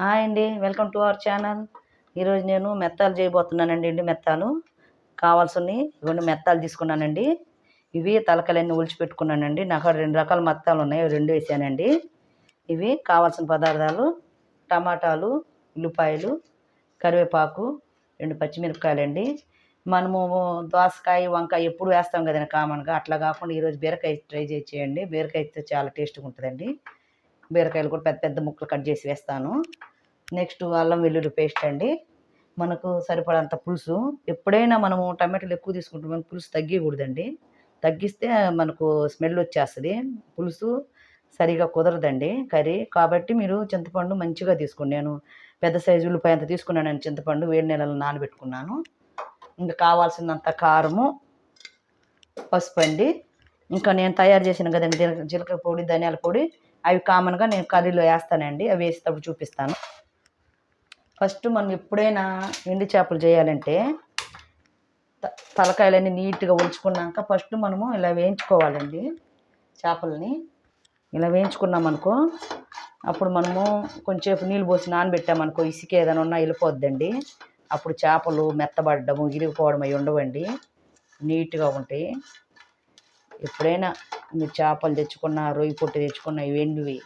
Hi అండి. Welcome to our channel. ఈరోజు నేను మెత్తాలు చేయబోతున్నానండి ఎండు మెత్తాలు. కావాల్సినవి ఇవన్నీ మెత్తాలు తీసుకున్నానండి. ఇవి తలకలన్నీ ఒలిచిపెట్టుకున్నానండి నాకు రెండు రకాల మెత్తాలు ఉన్నాయి. రెండు వేసానండి. ఇవి కావాల్సిన పదార్థాలు టమాటాలు ఉల్లిపాయలు కరివేపాకు రెండు పచ్చిమిరపకాయలండి. మనము దోసకాయ వంకాయ ఎప్పుడు వేస్తాం కదండి కామన్గా. అట్లా కాకుండా ఈరోజు బీరకాయ ట్రై చేయండి. బీరకాయ అయితే చాలా టేస్ట్గా ఉంటుందండి. బీరకాయలు కూడా పెద్ద పెద్ద ముక్కలు కట్ చేసి వేస్తాను. నెక్స్ట్ అల్లం వెల్లుల్లి పేస్ట్ అండి. మనకు సరిపడంత పులుసు. ఎప్పుడైనా మనము టమాటాలు ఎక్కువ తీసుకుంటాం పులుసు తగ్గకూడదండి. తగ్గిస్తే మనకు స్మెల్ వచ్చేస్తుంది. పులుసు సరిగా కుదరదండి కర్రీ. కాబట్టి మీరు చింతపండు మంచిగా తీసుకోండి నేను పెద్ద సైజు ఉల్లిపాయ అంత తీసుకున్నాను నేను చింతపండు వేడి నెలలు నానబెట్టుకున్నాను. ఇంకా కావాల్సినంత కారము పసుపు అండి. ఇంకా నేను తయారు చేసిన కదండి జీలకర్ర పొడి ధనియాల పొడి. అవి కామన్గా నేను కర్రీలో వేస్తానండి. అవి వేసేటప్పుడు చూపిస్తాను. ఫస్ట్ మనం ఎప్పుడైనా ఎండు చేపలు చేయాలంటే తలకాయలన్నీ నీట్గా ఉంచుకున్నాక ఫస్ట్ మనము ఇలా వేయించుకోవాలండి చేపలని. ఇలా వేయించుకున్నాం అనుకో అప్పుడు మనము కొంచెంసేపు నీళ్ళు పోసి నానబెట్టామనుకో ఇసుక ఏదైనా ఉన్నా వెళ్ళిపోద్దండి. అప్పుడు చేపలు మెత్తబడ్డము ఇరిగిపోవడం అవి ఉండవండి. నీట్గా ఉంటాయి. ఎప్పుడైనా మీరు చేపలు తెచ్చుకున్న రొయ్యి పొట్టు తెచ్చుకున్న వెండివి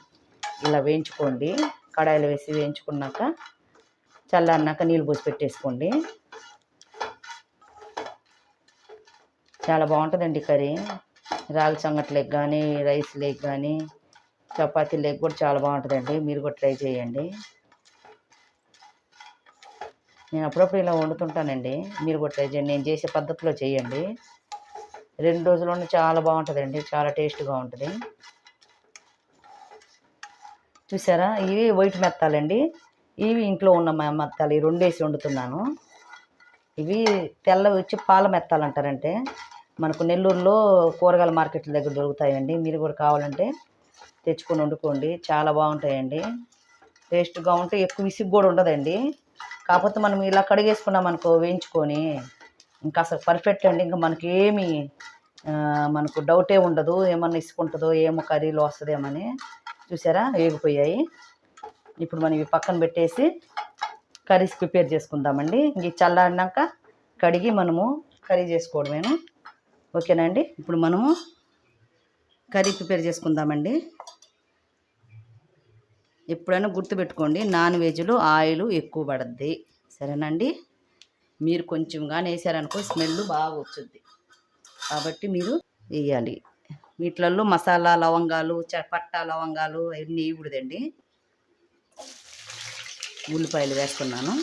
ఇలా వేయించుకోండి. కడాయిలు వేసి వేయించుకున్నాక చల్లన్నాక నీళ్ళు పోసి పెట్టేసుకోండి. చాలా బాగుంటుందండి కర్రీ. రాగి సంగట్లేకి కానీ రైస్ లేక్ కానీ చపాతీ లేక్ కూడా చాలా బాగుంటుందండి. మీరు కూడా ట్రై చేయండి. నేను అప్పుడప్పుడు ఇలా వండుతుంటానండి. మీరు కూడా ట్రై చేయండి. నేను చేసే పద్ధతిలో చేయండి. రెండు రోజుల్లోనే చాలా బాగుంటుందండి చాలా టేస్ట్గా ఉంటుంది. చూసారా? ఇవి వైట్ మెత్తాలండి. ఇవి ఇంట్లో ఉన్న మెత్తాలు ఈ రెండేసి వండుతున్నాను. ఇవి తెల్లవి వచ్చి పాల మెత్తాలు అంటారంటే మనకు నెల్లూరులో కూరగాయల మార్కెట్ల దగ్గర దొరుకుతాయండి. మీరు కూడా కావాలంటే తెచ్చుకొని వండుకోండి. చాలా బాగుంటాయండి. టేస్ట్గా ఉంటే ఎక్కువ విసిగ్ కూడా ఉండదండి. కాకపోతే మనం ఇలా కడిగేసుకున్నాం అనుకో వేయించుకొని ఇంకా అసలు పర్ఫెక్ట్ అండి. ఇంకా మనకి ఏమి మనకు డౌటే ఉండదు. ఏమన్నా ఇసుకుంటుందో ఏమో కర్రీలో వస్తుందేమని చూసారా? వేగిపోయాయి ఇప్పుడు మనం ఇవి పక్కన పెట్టేసి కర్రీస్ ప్రిపేర్ చేసుకుందామండి. ఇంక చల్లారినాక కడిగి మనము కర్రీ చేసుకోవడమేను. ఓకేనండి ఇప్పుడు మనము కర్రీ ప్రిపేర్ చేసుకుందామండి. ఎప్పుడైనా గుర్తుపెట్టుకోండి నాన్ వెజ్లో ఆయిల్ ఎక్కువ పడుద్ది. సరేనండి మీరు కొంచెం కానీ వేసారనుకో స్మెల్ బాగా వచ్చుద్ది కాబట్టి మీరు వేయాలి. వీటిలలో మసాలా లవంగాలు పట్టా లవంగాలు అవన్నీ వేయకూడదండి. ఉల్లిపాయలు వేస్తున్నాను.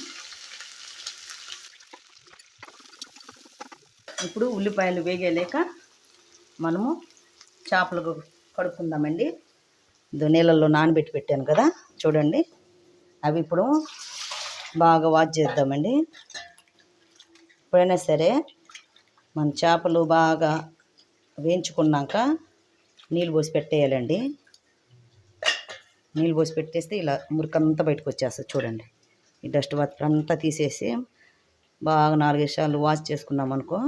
ఇప్పుడు ఉల్లిపాయలు వేగలేక మనము చేపలు కడుక్కుందామండి. నీళ్ళల్లో నానబెట్టి పెట్టాను కదా చూడండి. అవి ఇప్పుడు బాగా వాష్ చేద్దామండి. ఎప్పుడైనా సరే మన చేపలు బాగా వేయించుకున్నాక నీళ్ళు పోసి పెట్టేయాలండి. నీళ్ళు పోసి పెట్టేస్తే ఇలా మురికంతా బయటకు వచ్చేస్తుంది చూడండి. ఈ డస్ట్ వాటర్ అంతా తీసేసి బాగా నాలుగైదు సార్లు వాష్ చేసుకున్నాం అనుకో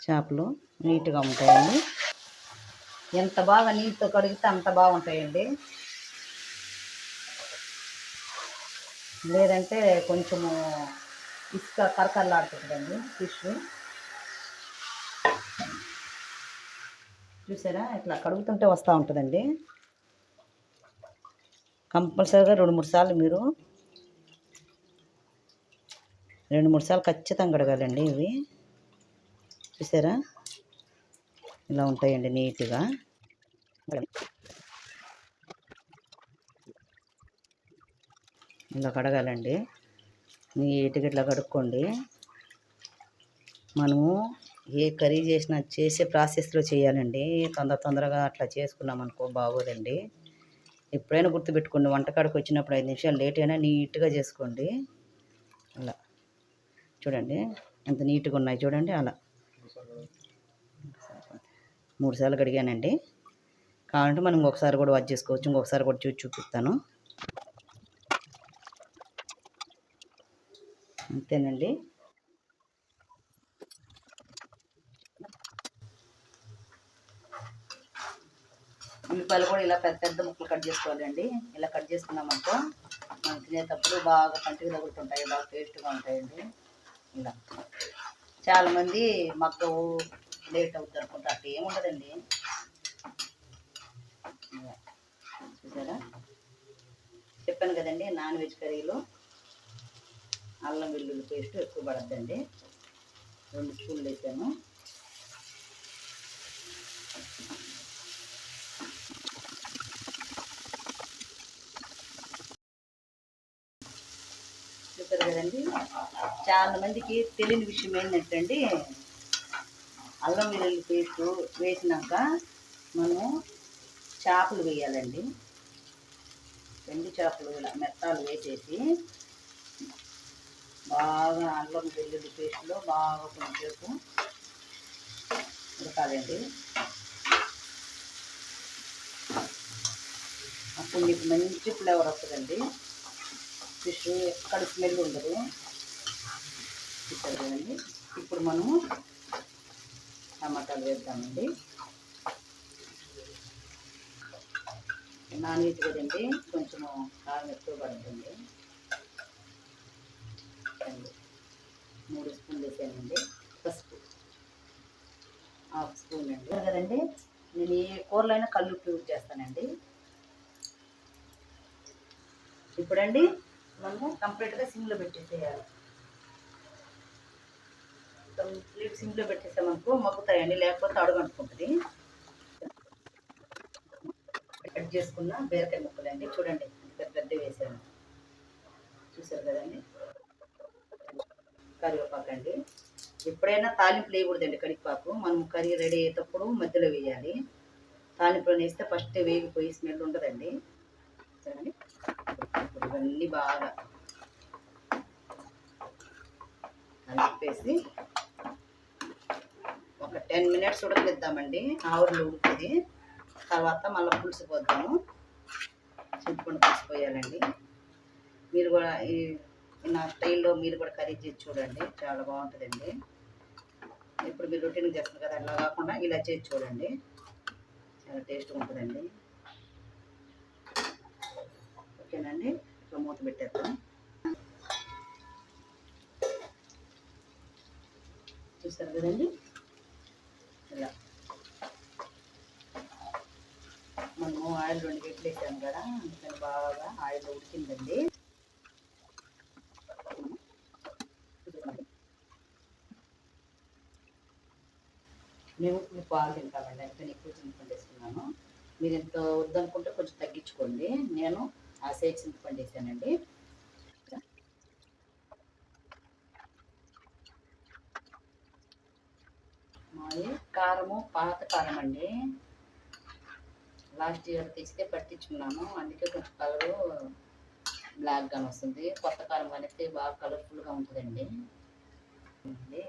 చేపలు నీట్గా ఉంటాయండి. ఎంత బాగా నీటితో కడిగితే అంత బాగుంటాయండి. లేదంటే కొంచెము ఇసుక కరకరలాడుతుందండి ఫిష్. చూసారా? ఇట్లా కడుగుతుంటే వస్తూ ఉంటుందండి. కంపల్సరీగా రెండు మూడు సార్లు మీరు రెండు మూడు సార్లు ఖచ్చితంగా కడగాలండి ఇవి. చూసారా? ఇలా ఉంటాయండి నీట్గా. ఇలా కడగాలండి నీట్గా ఇట్లా కడుక్కోండి. మనము ఏ కర్రీ చేసినా చేసే ప్రాసెస్లో చేయాలండి. తొందర తొందరగా అట్లా చేసుకున్నాం అనుకో బాగోదండి. ఎప్పుడైనా గుర్తుపెట్టుకోండి. వంటకాడికి వచ్చినప్పుడు ఐదు నిమిషాలు లేట్ అయినా నీట్గా చేసుకోండి. అలా. చూడండి. ఎంత నీట్గా ఉన్నాయి చూడండి. అలా. మూడు సార్లు కడిగానండి. కావాలంటే మనం ఇంకొకసారి కూడా వాచ్ చేసుకోవచ్చు. ఇంకొకసారి కూడా చూసి చూపిస్తాను. అంతేనండి. ఉల్లిపాయలు కూడా ఇలా పెద్ద పెద్ద ముక్కలు కట్ చేసుకోవాలండి. ఇలా కట్ చేసుకున్నామనుకో మనం తినేటప్పుడు బాగా పంటికి తగులుతుంటాయి బాగా టేస్ట్గా ఉంటాయండి. ఇలా. చాలామంది మగ్గవు లేట్ అవుతుంది అనుకుంటారు అట్లా ఏముండదండి చూసారా? చెప్పాను కదండి నాన్ వెజ్ కర్రీలు. అల్లం వెల్లుల్లి పేస్ట్ ఎక్కువ పడద్దండి. రెండు స్పూన్లు వేసాను. చూస్తారు కదండి? చాలా మందికి తెలియని విషయం ఏంటంటే అల్లం వెల్లుల్లి పేస్ట్ వేసినాక మనము చేపలు వేయాలండి. రెండు చేపలు ఇలా మెత్తాలు వేసేసి బాగా అల్లం వెల్లుల్లి పేస్ట్లో బాగా కొంచెంసేపు ఉడకాలండి. అప్పుడు మీకు మంచి ఫ్లేవర్ వస్తుందండి. ఫిష్ ఎక్కడ స్మెల్ ఉండదు. చూసారు కదండి. ఇప్పుడు మనము టమాటాలు వేద్దామండి. నాన్ వెజ్ కదండి కొంచెము కారం ఎక్కువ పడుతుంది. మూడు స్పూన్లు వేసానండి. పసుపు హాఫ్ స్పూన్ అండి. కదండి? నేను ఏ కూరలైనా కళ్ళు యూజ్ చేస్తానండి. ఇప్పుడండి మనము కంప్లీట్గా సిమ్లో పెట్టేసేయాలి. కంప్లీట్ సిమ్లో పెట్టేసామనుకో మగ్గుతాయండి లేకపోతే అడుగంటుకుంటుంది. కట్ చేసుకున్న బీరకాయ ముక్కలు అండి చూడండి పెద్ద పెద్ద వేసాను. చూసారు కదండి? కరివేపాకు అండి ఎప్పుడైనా తాలింపు వేయకూడదండి కరివేపాకు. మనం కర్రీ రెడీ అయ్యేటప్పుడు మధ్యలో వేయాలి. తాలింపులో వేస్తే ఫస్ట్ వేగిపోయి స్మెల్ ఉండదండి. చూడండి ఇవన్నీ బాగా కలిపేసి ఒక టెన్ మినిట్స్ ఉడకనిద్దామండి ఆవులు ఉడుకుతుంది తర్వాత మళ్ళీ పులుసు పోద్దాము. చింతపండు పులుసు పోయాలండి. మీరు కూడా ఈ నా స్టైల్లో మీరు కూడా కర్రీ చేసి చూడండి. చాలా బాగుంటుందండి. ఇప్పుడు మీరు రొటీన్ చేస్తారు కదా అలా కాకుండా ఇలా చేసి చూడండి. చాలా టేస్ట్గా ఉంటుందండి. ఓకేనండి? ఇట్లా మూత పెట్టేద్దాం. చూస్తారు కదండి? ఇలా. మనము ఆయిల్ రెండు గంటలు వేసాము కదా అందుకని బాగా ఆయిల్ ఉడికిందండి. మేము ఇప్పుడు పాలు తింటామండి. అందుకని ఎక్కువ చింతపండు వేసుకున్నాను. మీరు ఎంత వద్దనుకుంటే కొంచెం తగ్గించుకోండి. నేను ఆ సైజ్ చింతపండు వేసానండి. మాది కారము పాత కారం అండి. లాస్ట్ ఇయర్ తెచ్చితే పట్టించుకున్నాను. అందుకే కొంచెం కలరు బ్లాక్గా వస్తుంది. కొత్త కారం అనేది బాగా కలర్ఫుల్గా ఉంటుందండి.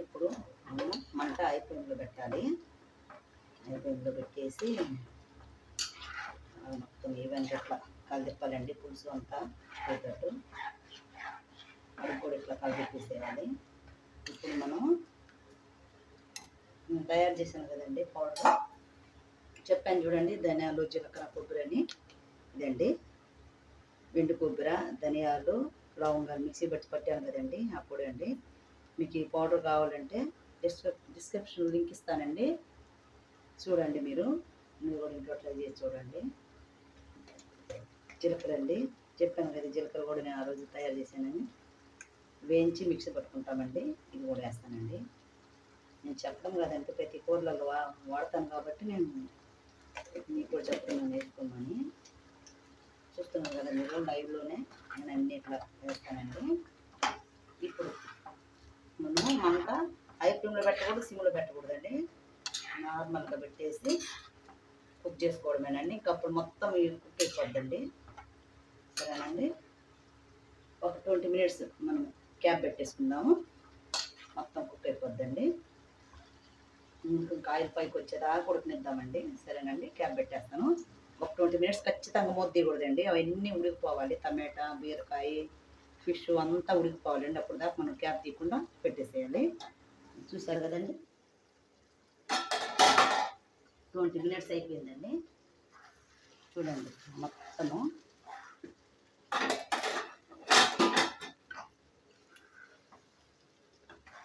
ఇప్పుడు మనం మంట ఐపీఎంలో పెట్టాలి. ఐపీఎంలో పెట్టేసి మొత్తం ఈవెంట్ ఇట్లా కలిదిప్పాలండి పులుసు అంతా పోయేటట్టు అది కూడా ఇట్లా కలిదిప్పేసేయాలి. ఇప్పుడు మనం తయారు చేశాను కదండి పౌడర్. చెప్పాను చూడండి ధనియాలు జీలకర్ర కొబ్బరి అని ఇదండి. వెండి కొబ్బరి ధనియాలు లవంగాలు మిక్సీ బట్టి పట్టాను కదండి అప్పుడు అండి. మీకు ఈ పౌడర్ కావాలంటే డిస్క్రిప్ డిస్క్రిప్షన్ లింక్ ఇస్తానండి. చూడండి మీరు. మీరు కూడా ఇంట్లో ట్రై చేసి చూడండి. జీలకర్ర అండి చెప్పాను కదా జీలకర్ర కూడా నేను ఆ రోజు తయారు చేశానని. వేయించి మిక్సీ పట్టుకుంటామండి. ఇది కూడా వేస్తానండి. నేను చెప్పడం కదంటే ప్రతి కూరలలో వాడతాను కాబట్టి నేను మీకు కూడా చెప్తున్నాను నేర్చుకోమని. చూస్తున్నాను కదా మీరు లైవ్లోనే నేను అన్ని ఇట్లా వేస్తానండి. ఇప్పుడు మనం మంట ఐ ఫ్లేమ్లో పెట్టకూడదు సిమ్లో పెట్టకూడదండి. నార్మల్గా పెట్టేసి కుక్ చేసుకోవడమేనండి. ఇంకా అప్పుడు మొత్తం ఇవి కుక్ అయిపోద్దండి. సరేనండి? ఒక ట్వంటీ మినిట్స్ మనం క్యాప్ పెట్టేసుకుందాము. మొత్తం కుక్ అయిపోద్దండి. ఇంకా ఆయిల్ పైకి వచ్చేదాకా ఉడకనిద్దామండి. సరేనండి? క్యాప్ పెట్టేస్తాను. ఒక ట్వంటీ మినిట్స్ ఖచ్చితంగా మూత కూడదండి అవన్నీ ఉడికిపోవాలి. టమాటా బీరకాయ ఫిష్ అంతా ఉడికిపోవాలండి. అప్పుడు దాకా మనం క్యాప్ తీయకుండా పెట్టేసేయాలి. చూసారు కదండి? ట్వంటీ మినిట్స్ అయిపోయిందండి. చూడండి మొత్తము.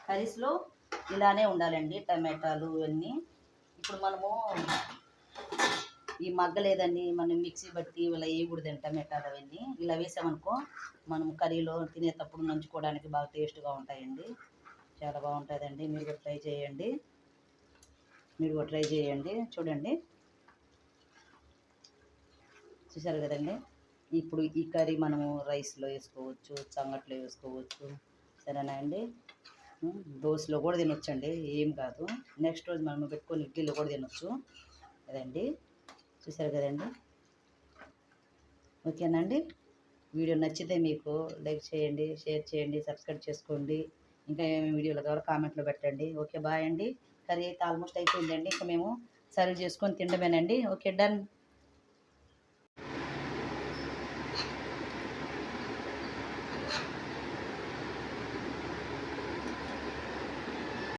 కర్రీస్లో ఇలానే ఉండాలండి టమాటాలు ఇవన్నీ. ఇప్పుడు మనము ఈ మగ్గలేదని మనం మిక్సీ బట్టి ఇలా వేయకూడదండి టమాటాలు అవన్నీ. ఇలా వేసామనుకో మనం కర్రీలో తినేటప్పుడు నంచుకోవడానికి బాగా టేస్ట్గా ఉంటాయండి. చాలా బాగుంటుందండి. మీరు కూడా ట్రై చేయండి. మీరు కూడా ట్రై చేయండి. చూడండి. చూసారు కదండి? ఇప్పుడు ఈ కర్రీ మనము రైస్లో వేసుకోవచ్చు సంగట్లో వేసుకోవచ్చు. సరేనా అండి? దోశలో కూడా తినొచ్చండి. ఏం కాదు. నెక్స్ట్ రోజు మనం పెట్టుకొని ఇడ్లీలో కూడా తినొచ్చు. కదండి చూసారు కదండి? ఓకేనండి వీడియో నచ్చితే మీకు లైక్ చేయండి షేర్ చేయండి సబ్స్క్రైబ్ చేసుకోండి. ఇంకా ఏమేమి వీడియోలు కావాలో కామెంట్లో పెట్టండి. ఓకే బాయ్ అండి. కర్రీ అయితే ఆల్మోస్ట్ అయిపోయిందండి. ఇంకా మేము సర్వ్ చేసుకొని తినడమేనండి ఓకే డన్.